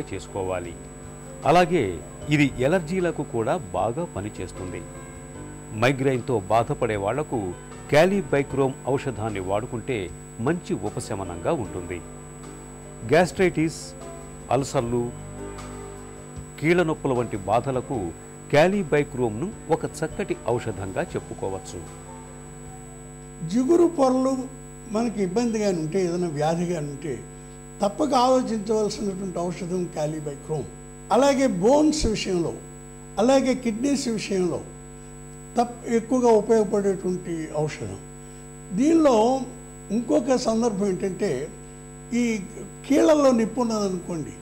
చేసుకోవాలి. అలాగే ఇది ఎలర్జీలకు కూడా బాగా పనిచేస్తుంది. మైగ్రైన్తో బాధపడే వాళ్ళకు క్యాలీబైక్రోమ్ ఔషధాన్ని వాడుకుంటే మంచి ఉపశమనంగా ఉంటుంది. గ్యాస్ట్రైటిస్ అల్సర్లు కీళ్ళ నొప్పుల వంటి బాధలకు క్యాలీబైక్రోమ్ను ఒక చక్కటి ఔషధంగా చెప్పుకోవచ్చు. జిగురు పొరలు మనకి ఇబ్బందిగా ఉంటే ఏదైనా వ్యాధిగా ఉంటే తప్పక ఆలోచించవలసినటువంటి ఔషధం క్యాలిబైక్రోమ్. అలాగే బోన్స్ విషయంలో అలాగే కిడ్నీస్ విషయంలో తప్ప ఎక్కువగా ఉపయోగపడేటువంటి ఔషధం. దీనిలో ఇంకొక సందర్భం ఏంటంటే ఈ కీళ్ళల్లో నొప్పి ఉన్నదనుకోండి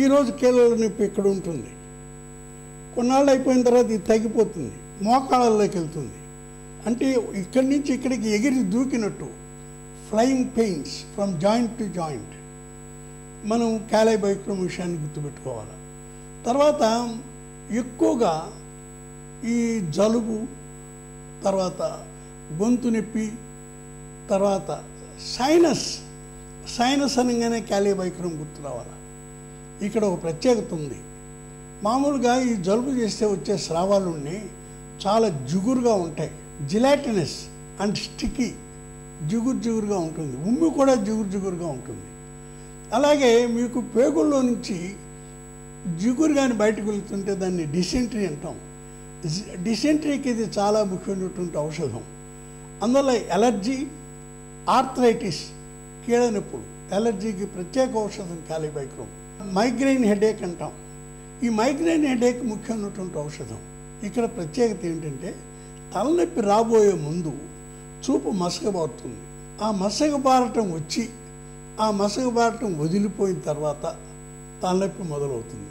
ఈరోజు కీళ్ళలో నొప్పి ఇక్కడ ఉంటుంది. కొన్నాళ్ళు అయిపోయిన తర్వాత ఇది తగ్గిపోతుంది మోకాళ్ళలోకి వెళ్తుంది. అంటే ఇక్కడి నుంచి ఇక్కడికి ఎగిరి దూకినట్టు flying pains from joint to joint. మనం క్యాలైబైక్రోమ్ విషయాన్ని గుర్తుపెట్టుకోవాలి. తర్వాత ఎక్కువగా ఈ జలుబు తర్వాత గొంతు నొప్పి తర్వాత సైనస్ సైనస్ అనగానే క్యాలిబైక్రోమ్ గుర్తు రావాలి. ఇక్కడ ఒక ప్రత్యేకత ఉంది. మామూలుగా ఈ జలుబు చేస్తే వచ్చే స్రావాలు చాలా జిగురుగా ఉంటాయి. జిలాటినస్ అండ్ స్టిక్కీ జిగురు జిగురుగా ఉంటుంది. ఉమ్మి కూడా జిగురు జిగురుగా ఉంటుంది. అలాగే మీకు పేగుల్లో నుంచి జిగురు కానీ బయటకు వెళ్తుంటే దాన్ని డిసెంట్రీ అంటాం. డిసెంట్రీకి ఇది చాలా ముఖ్యమైనటువంటి ఔషధం. అందువల్ల ఎలర్జీ ఆర్థరైటిస్ కీళ్ళనొప్పులు ఎలర్జీకి ప్రత్యేక ఔషధం కాలిబైక్రోమ్. మైగ్రెయిన్ హెడేక్ అంటాం. ఈ మైగ్రెయిన్ హెడేక్ ముఖ్యమైనటువంటి ఔషధం. ఇక్కడ ప్రత్యేకత ఏంటంటే తలనొప్పి రాబోయే ముందు చూపు మసకబారుతుంది ఆ మసకబారటం వచ్చి ఆ మసకబారటం వదిలిపోయిన తర్వాత తలనొప్పి మొదలవుతుంది.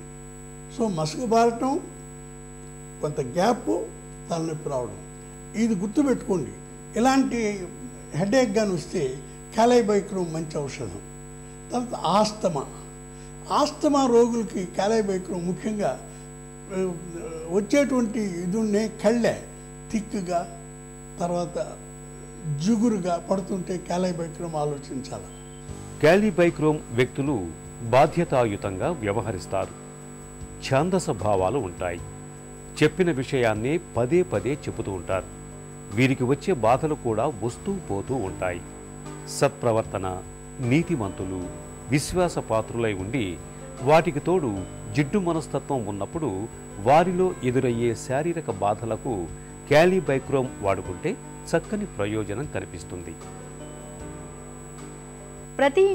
సో మసకబారటం కొంత గ్యాప్ తలనొప్పి రావడం. ఇది గుర్తుపెట్టుకోండి. ఇలాంటి హెడేక్ కానీ వస్తే క్యాలైబైక్రోమ్ మంచి ఔషధం. తర్వాత ఆస్తమా. ఆస్తమా రోగులకి క్యాలైబైక్రోమ్ ముఖ్యంగా వచ్చేటువంటి ఇది కళ్ళే కళ్ళె థిక్గా తర్వాత జిగురుగా పడుతుంటే క్యాలైబైక్రోమ్ ఆలోచించాలి. క్యాలీబైక్రోమ్ వ్యక్తులు బాధ్యతాయుతంగా వ్యవహరిస్తారు. ఛాందస భావాలు ఉంటాయి. చెప్పిన విషయాన్నే పదే పదే చెబుతూ ఉంటారు. వీరికి వచ్చే బాధలు కూడా వస్తూ పోతూ ఉంటాయి. సత్ప్రవర్తన నీతిమంతులు విశ్వాసపాత్రులై ఉండి వాటికి తోడు జిడ్డు మనస్తత్వం ఉన్నప్పుడు వారిలో ఎదురయ్యే శారీరక బాధలకు క్యాలీబైక్రోమ్ వాడుకుంటే చక్కని ప్రయోజనం కనిపిస్తుంది. ప్రతి